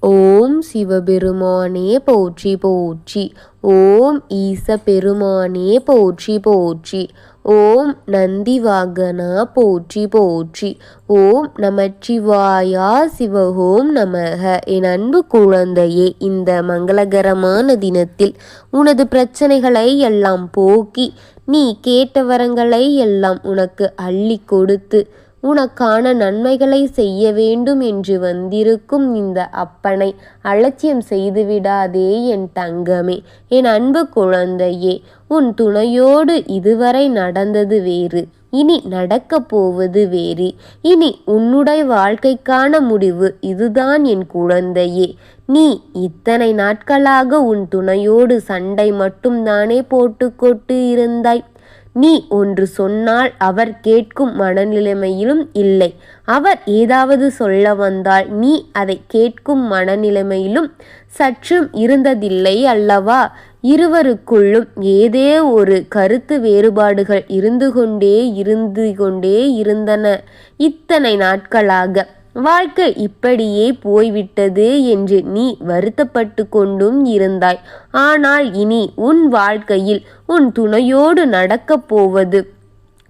ஓம் சிவபெருமானே போற்றி போற்றி. ஓம் ஈச பெருமானே போற்றி போற்றி. ஓம் நந்திவாகனா போற்றி போற்றி. ஓம் நமச்சிவாயா சிவஹோம் நமக. என் அன்பு குழந்தையே இந்த மங்களகரமான தினத்தில் உனது பிரச்சனைகளை எல்லாம் போக்கி நீ கேட்ட வரங்களை எல்லாம் உனக்கு அள்ளி கொடுத்து உனக்கான நன்மைகளை செய்ய வேண்டும் என்று வந்திருக்கும் இந்த அப்பனை அலட்சியம் செய்துவிடாதே என் தங்கமே. என் அன்பு குழந்தையே உன் துணையோடு இதுவரை நடந்தது வேறு. இனி நடக்கப் போவது வேறு. இனி உன்னுடைய வாழ்க்கைக்கான முடிவு இதுதான் என் குழந்தையே. நீ இத்தனை நாட்களாக உன் துணையோடு சண்டை மட்டும்தானே போட்டுக்கொண்டு இருந்தாய். நீ ஒன்று சொன்னால் அவர் கேட்கும் மனநிலைமையிலும் இல்லை. அவர் ஏதாவது சொல்ல வந்தால் நீ அதை கேட்கும் மனநிலைமையிலும் சற்றும் இருந்ததில்லை அல்லவா? இருவருக்குள்ளும் ஏதே ஒரு கருத்து வேறுபாடுகள் இருந்து கொண்டே இருந்து கொண்டே இருந்தன. இத்தனை நாட்களாக வாழ்க்கை இப்படியே போய்விட்டது என்று நீ வருத்தப்பட்டு கொண்டும் இருந்தாய். ஆனால் இனி உன் வாழ்க்கையில் உன் துணையோடு நடக்கப் போவது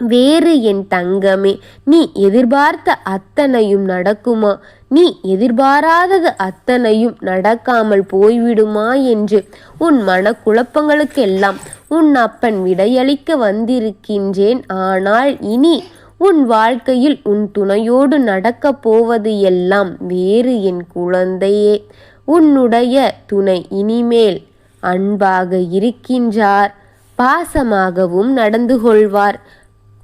வேறு என் தங்கமே. நீ எதிர்பார்த்த அத்தனையும் நடக்குமா? நீ எதிர்பாராதது அத்தனையும் நடக்காமல் போய்விடுமா என்று உன் மனக்குழப்பங்களுக்கெல்லாம் உன் அப்பன் விடையளிக்க வந்திருக்கின்றேன். ஆனால் இனி உன் வாழ்க்கையில் உன் துணையோடு நடக்கப் போவது எல்லாம் வேறு என் குழந்தையே. உன்னுடைய துணை இனிமேல் அன்பாக இருக்கின்றார். பாசமாகவும் நடந்து கொள்வார்.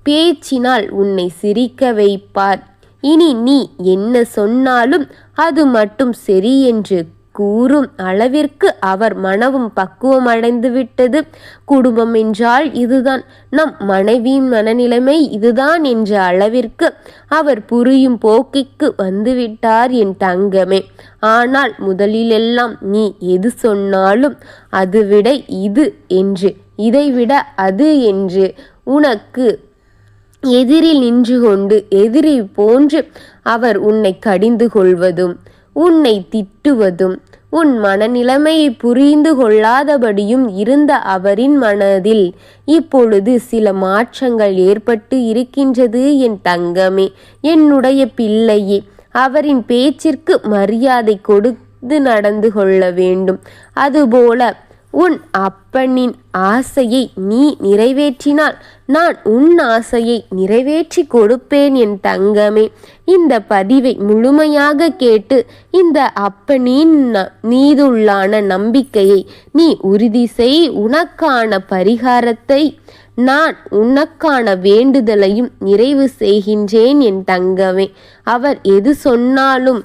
பேச்சினால் உன்னை சிரிக்க வைப்பார். இனி நீ என்ன சொன்னாலும் அது மட்டும் சரி என்று கூறும் அளவிற்கு அவர் மனவும் பக்குவம் அடைந்து விட்டது. குடும்பம் என்றால் இதுதான். நம் மனைவியின் மனநிலைமை இதுதான் என்ற அளவிற்கு அவர் புரியும் போக்கிக்கு வந்துவிட்டார் என் தங்கமே. ஆனால் முதலிலெல்லாம் நீ எது சொன்னாலும் அதுவிட இது என்று இதைவிட அது என்று உனக்கு எதிரில் நின்று கொண்டு எதிரி போன்று அவர் உன்னை கடிந்து கொள்வதும் உன்னை திட்டுவதும் உன் மனநிலைமையை புரிந்து கொள்ளாதபடியும் இருந்த அவரின் மனதில் இப்பொழுது சில மாற்றங்கள் ஏற்பட்டு இருக்கின்றது என் தங்கமே என்னுடைய பிள்ளையே. அவரின் பேச்சிற்கு மரியாதை கொடுத்து நடந்து கொள்ள வேண்டும். அதுபோல உன் அப்பனின் ஆசையை நீ நிறைவேற்றினால் நான் உன் ஆசையை நிறைவேற்றி கொடுப்பேன் என் தங்கமே. இந்த பதிவை முழுமையாக கேட்டு இந்த அப்பனின் மீதுள்ளான நம்பிக்கையை நீ உறுதி செய். உனக்கான பரிகாரத்தை நான் உனக்கான வேண்டுதலையும் நிறைவு செய்கின்றேன் என் தங்கமே. அவர் எது சொன்னாலும்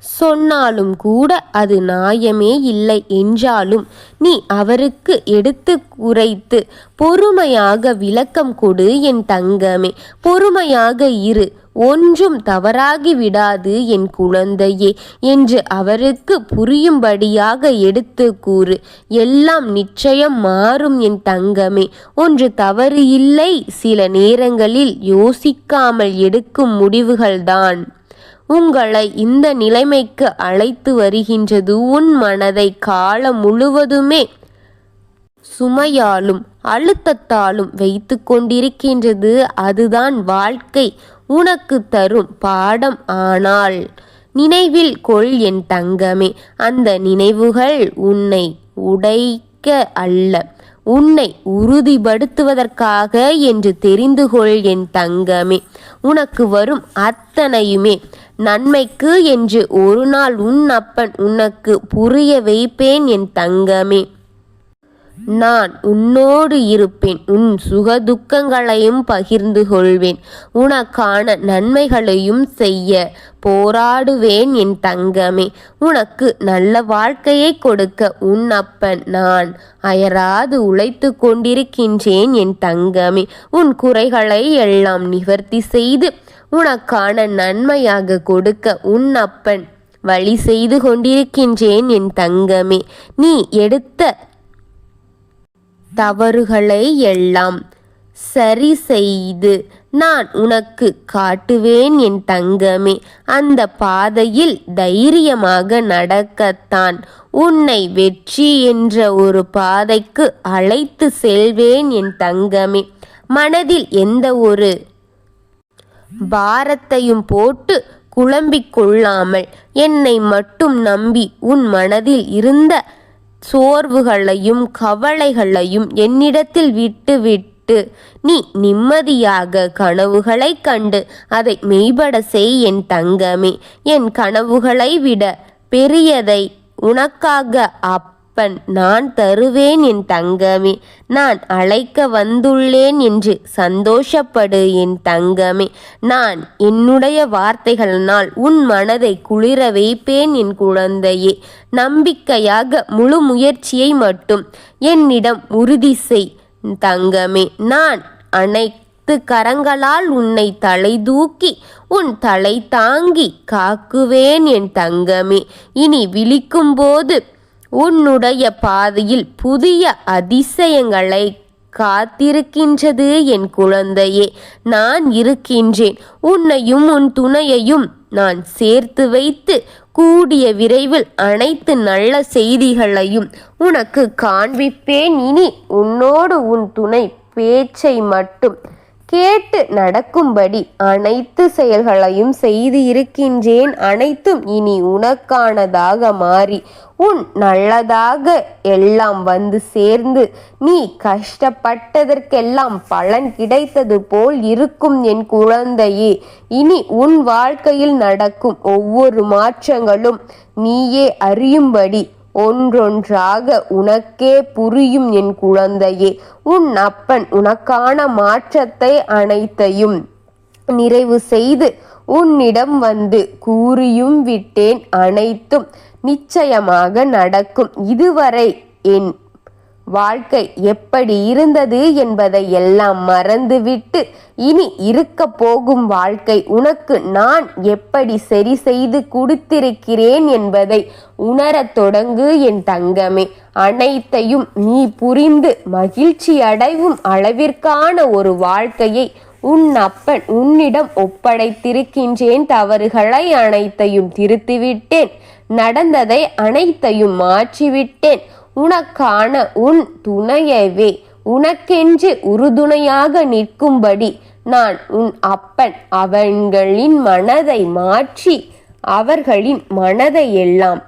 சொன்னாலும் கூட அது நியாயமே இல்லை என்றாலும் நீ அவருக்கு எடுத்து குறைத்து பொறுமையாக விளக்கம் கொடு என் தங்கமே. பொறுமையாக இரு. ஒன்றும் தவறாகி விடாது என் குழந்தையே என்று அவருக்கு புரியும்படியாக எடுத்து கூறு. எல்லாம் நிச்சயம் மாறும் என் தங்கமே. ஒன்று தவறு இல்லை. சில நேரங்களில் யோசிக்காமல் எடுக்கும் முடிவுகள்தான். உங்களை இந்த நிலைமைக்கு அழைத்து வருகின்றது. உன் மனதை காலம் முழுவதுமே சுமையாலும் அழுத்தத்தாலும் வைத்து கொண்டிருக்கின்றது. அதுதான் வாழ்க்கை. உனக்கு தரும் பாடம் ஆனால் நினைவில் கொள் என் தங்கமே. அந்த நினைவுகள் உன்னை உடைக்க அல்ல. உன்னை உறுதிப்படுத்துவதற்காக என்று தெரிந்து கொள் என் தங்கமே. உனக்கு வரும் அத்தனையுமே. நன்மைக்கு என்று ஒரு நாள் உன் அப்பன் உனக்கு புரிய வைப்பேன் என் தங்கமே. நான் உன்னோடு இருப்பேன் உன் சுக துக்கங்களையும் பகிர்ந்து கொள்வேன். உனக்கான நன்மைகளையும் செய்ய போராடுவேன் என் தங்கமே. உனக்கு நல்ல வாழ்க்கையை கொடுக்க உன் அப்பன் நான் அயராது உழைத்து கொண்டிருக்கின்றேன் என் தங்கமே. உன் குறைகளை எல்லாம் நிவர்த்தி செய்து உனக்கான நன்மையாக கொடுக்க உன் அப்பன் வழி செய்து கொண்டிருக்கின்றேன் என் தங்கமே. நீ எடுத்த தவறுகளை எல்லாம் சரி செய்து நான் உனக்கு காட்டுவேன் என் தங்கமே. அந்த பாதையில் தைரியமாக நடக்கத்தான். உன்னை வெற்றி என்ற ஒரு பாதைக்கு அழைத்து செல்வேன் என் தங்கமே. மனதில் எந்த ஒரு பாரத்தையும் போட்டு குழம்பிக் கொள்ளாமல் என்னை மட்டும் நம்பி உன் மனதில் இருந்த சோர்வுகளையும் கவலைகளையும் என்னிடத்தில் விட்டுவிட்டு நீ நிம்மதியாக கனவுகளைக் கண்டு அதை மெய்பட செய் என் தங்கமே. என் கனவுகளை விட பெரியதை உனக்காக அப் அப்பன் நான் தருவேன் என் தங்கமே. நான் அழைக்க வந்துள்ளேன் என்று சந்தோஷப்படு என் தங்கமே. நான் என்னுடைய வார்த்தைகளினால் உன் மனதை குளிர வைப்பேன் என் குழந்தையே. நம்பிக்கையாக முழு முயற்சியை மட்டும் என்னிடம் உறுதி செய் தங்கமே. நான் அனைத்து கரங்களால் உன்னை தலை தூக்கி உன் தலை தாங்கி காக்குவேன் என் தங்கமே. இனி விழிக்கும்போது உன்னுடைய பாதையில் புதிய அதிசயங்களை காத்திருக்கின்றது என் குழந்தையே. நான் இருக்கின்றேன். உன்னையும் உன் துணையையும் நான் சேர்த்து வைத்து கூடிய விரைவில் அனைத்து நல்ல செய்திகளையும் உனக்கு காண்பிப்பேன். இனி உன்னோடு உன் துணை பேச்சை மட்டும் கேட்டு நடக்கும்படி அனைத்து செயல்களையும் செய்து இருக்கின்றேன் அனைத்தும் இனி உனக்கானதாக மாறி உன் நல்லதாக எல்லாம் வந்து சேர்ந்து நீ கஷ்டப்பட்டதற்கெல்லாம் பலன் கிடைத்தது போல் இருக்கும் என் குழந்தையே. இனி உன் வாழ்க்கையில் நடக்கும் ஒவ்வொரு மாற்றங்களும் நீயே அறியும்படி ஒன்றொன்றாக உனக்கே புரியும் என் குழந்தையே உன் அப்பன் உனக்கான மாற்றத்தை அனைத்தையும் நிறைவு செய்து உன்னிடம் வந்து கூறியும் விட்டேன் அனைத்தும் நிச்சயமாக நடக்கும். இதுவரை என் வாழ்க்கை எப்படி இருந்தது என்பதை எல்லாம் மறந்துவிட்டு இனி இருக்க போகும் வாழ்க்கை உனக்கு நான் எப்படி சரி செய்து கொடுத்திருக்கிறேன் என்பதை உணரத் தொடங்கு என் தங்கமே. அனைத்தையும் நீ புரிந்து மகிழ்ச்சி அடைவும் அளவிற்கான ஒரு வாழ்க்கையை உன் அப்பன் உன்னிடம் ஒப்படைத்திருக்கின்றேன். தவறுகளை அனைத்தையும் திருத்திவிட்டேன். நடந்ததை அனைத்தையும் மாற்றிவிட்டேன். உனக்கான உன் துணையவே. உனக்கென்று உறுதுணையாக நிற்கும்படி நான் உன் அப்பன். அவர்களின் மனதை மாற்றி அவர்களின் மனதை எல்லாம்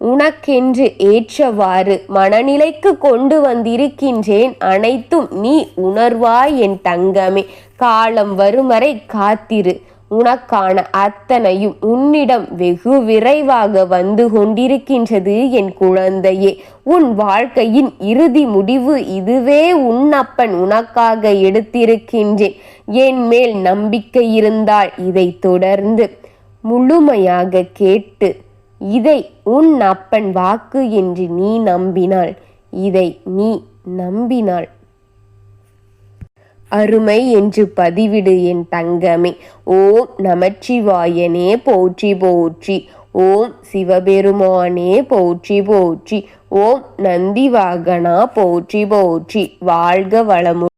உனக்கென்று ஏற்றவாறு மனநிலைக்கு கொண்டு வந்திருக்கின்றேன். அனைத்தும் நீ உணர்வாய் என் தங்கமே. காலம் வரும் வரை காத்திரு. உனக்கான அத்தனையும் உன்னிடம் வெகு விரைவாக வந்து கொண்டிருக்கின்றது என் குழந்தையே. உன் வாழ்க்கையின் இறுதி முடிவு இதுவே உன்னப்பன் உனக்காக எடுத்திருக்கின்றேன். என் மேல் நம்பிக்கை இருந்தால் இதை தொடர்ந்து முழுமையாக கேட்டு இதை உன் அப்பன் வாக்கு என்று நீ நம்பினாள் இதை நீ நம்பினாள் அருமை என்று பதிவிடு என் தங்கமே. ஓம் நமச்சிவாயனே போற்றி போற்றி. ஓம் சிவபெருமானே போற்றி போற்றி. ஓம் நந்திவாகனா போற்றி போற்றி. வாழ்க வளமு